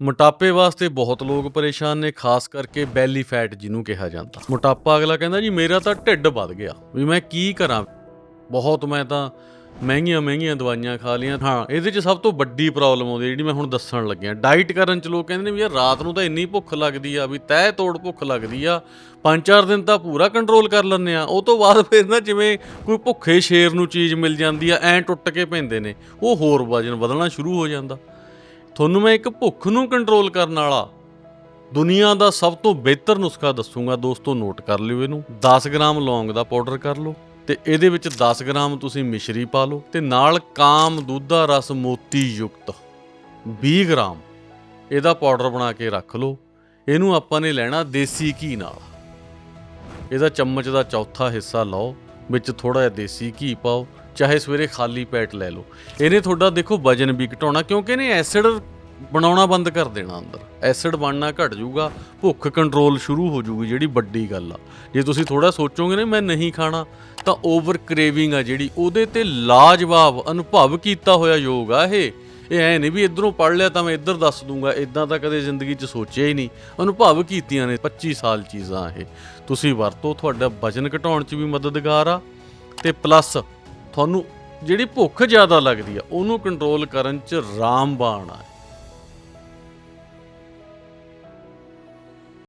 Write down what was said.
ਮੋਟਾਪੇ ਵਾਸਤੇ ਬਹੁਤ ਲੋਕ ਪਰੇਸ਼ਾਨ ਨੇ, ਖਾਸ ਕਰਕੇ ਬੈਲੀ ਫੈਟ ਜਿਹਨੂੰ ਕਿਹਾ ਜਾਂਦਾ। ਮੋਟਾਪਾ ਅਗਲਾ ਕਹਿੰਦਾ ਜੀ, ਮੇਰਾ ਤਾਂ ਢਿੱਡ ਵੱਧ ਗਿਆ, ਵੀ ਮੈਂ ਕੀ ਕਰਾਂ? ਬਹੁਤ ਮੈਂ ਤਾਂ ਮਹਿੰਗੀਆਂ ਮਹਿੰਗੀਆਂ ਦਵਾਈਆਂ ਖਾ ਲੀਆਂ ਹਾਂ, ਇਹਦੇ 'ਚ ਸਭ ਤੋਂ ਵੱਡੀ ਪ੍ਰੋਬਲਮ ਆਉਂਦੀ ਜਿਹੜੀ ਮੈਂ ਹੁਣ ਦੱਸਣ ਲੱਗਿਆ। ਡਾਈਟ ਕਰਨ 'ਚ ਲੋਕ ਕਹਿੰਦੇ ਨੇ ਵੀ ਯਾਰ, ਰਾਤ ਨੂੰ ਤਾਂ ਇੰਨੀ ਭੁੱਖ ਲੱਗਦੀ ਆ, ਵੀ ਤਹਿ ਤੋੜ ਭੁੱਖ ਲੱਗਦੀ ਆ, ਪੰਜ ਚਾਰ ਦਿਨ ਤਾਂ ਪੂਰਾ ਕੰਟਰੋਲ ਕਰ ਲੈਂਦੇ ਆ। ਉਹ ਤੋਂ ਬਾਅਦ ਫਿਰ ਨਾ ਜਿਵੇਂ ਕੋਈ ਭੁੱਖੇ ਸ਼ੇਰ ਨੂੰ ਚੀਜ਼ ਮਿਲ ਜਾਂਦੀ ਆ, ਐਂ ਟੁੱਟ ਕੇ ਪੈਂਦੇ ਨੇ, ਉਹ ਹੋਰ ਵਜਨ ਵਧਣਾ ਸ਼ੁਰੂ ਹੋ ਜਾਂਦਾ। ਤੁਹਾਨੂੰ ਮੈਂ ਇੱਕ ਭੁੱਖ ਨੂੰ ਕੰਟਰੋਲ ਕਰਨ ਵਾਲਾ। ਦੁਨੀਆ ਦਾ ਸਭ ਤੋਂ ਬਿਹਤਰ ਨੁਸਖਾ ਦੱਸੂਗਾ ਦੋਸਤੋ ਨੋਟ ਕਰ ਲਿਓ ਇਹਨੂੰ। 10 ਗ੍ਰਾਮ ਲੌਂਗ ਦਾ ਪਾਊਡਰ ਕਰ ਲਓ ਤੇ ਇਹਦੇ ਵਿੱਚ 10 ਗ੍ਰਾਮ ਤੁਸੀਂ ਮਿਸ਼ਰੀ ਪਾ ਲਓ ਤੇ ਨਾਲ ਕਾਮ ਦੁੱਧਾ ਰਸ ਮੋਤੀ ਯੁਕਤ 20 ਗ੍ਰਾਮ ਇਹਦਾ ਪਾਊਡਰ ਬਣਾ ਕੇ ਰੱਖ ਲਓ। ਇਹਨੂੰ ਆਪਾਂ ਨੇ ਲੈਣਾ ਦੇਸੀ ਘੀ ਨਾਲ। ਇਹਦਾ ਚਮਚ ਦਾ ਚੌਥਾ ਹਿੱਸਾ ਲਓ, ਵਿੱਚ ਥੋੜਾ ਜਿਹਾ ਦੇਸੀ ਘੀ ਪਾਓ, ਚਾਹੇ ਸਵੇਰੇ ਖਾਲੀ ਪੇਟ ਲੈ ਲਓ। ਇਹਨੇ ਤੁਹਾਡਾ ਦੇਖੋ ਵਜਨ ਵੀ ਘਟਾਉਣਾ ਕਿਉਂਕਿ ਇਹਨੇ ਐਸਿਡ ਬਣਾਉਣਾ ਬੰਦ ਕਰ ਦੇਣਾ ਅੰਦਰ। ਐਸਿਡ ਬਣਨਾ ਘਟ ਜਾਊਗਾ, ਭੁੱਖ ਕੰਟਰੋਲ ਸ਼ੁਰੂ ਹੋ ਜਾਊਗੀ ਜਿਹੜੀ ਵੱਡੀ ਗੱਲ ਆ। ਜੇ ਤੁਸੀਂ ਥੋੜਾ ਸੋਚੋਗੇ ਨਾ ਮੈਂ ਨਹੀਂ ਖਾਣਾ, ਤਾਂ ਓਵਰ ਕ੍ਰੇਵਿੰਗ ਆ ਜਿਹੜੀ, ਉਹਦੇ ਤੇ ਲਾਜਵਾਬ ਅਨੁਭਵ ਕੀਤਾ ਹੋਇਆ ਯੋਗ ਆ ਇਹ। ਇਹ ਐ ਨਹੀਂ ਵੀ ਇਧਰੋਂ ਪੜ ਲਿਆ ਤਾਂ ਮੈਂ ਇੱਧਰ ਦੱਸ ਦੂੰਗਾ ਇਦਾਂ ਤਾਂ ਕਦੇ ਜ਼ਿੰਦਗੀ 'ਚ ਸੋਚਿਆ ਹੀ ਨਹੀਂ। ਅਨੁਭਵ ਕੀਤੀਆਂ ਨੇ 25 ਸਾਲ ਚੀਜ਼ਾਂ ਇਹ। ਤੁਸੀਂ ਵਰਤੋ, ਤੁਹਾਡਾ ਵਜਨ ਘਟਾਉਣ 'ਚ ਵੀ ਮਦਦਗਾਰ ਆ। ਤੇ ਪਲੱਸ ਤੁਹਾਨੂੰ ਜਿਹੜੀ ਭੁੱਖ ਜ਼ਿਆਦਾ ਲੱਗਦੀ ਆ, ਉਹਨੂੰ ਕੰਟਰੋਲ ਕਰਨ 'ਚ ਰਾਮਬਾਣ ਆ।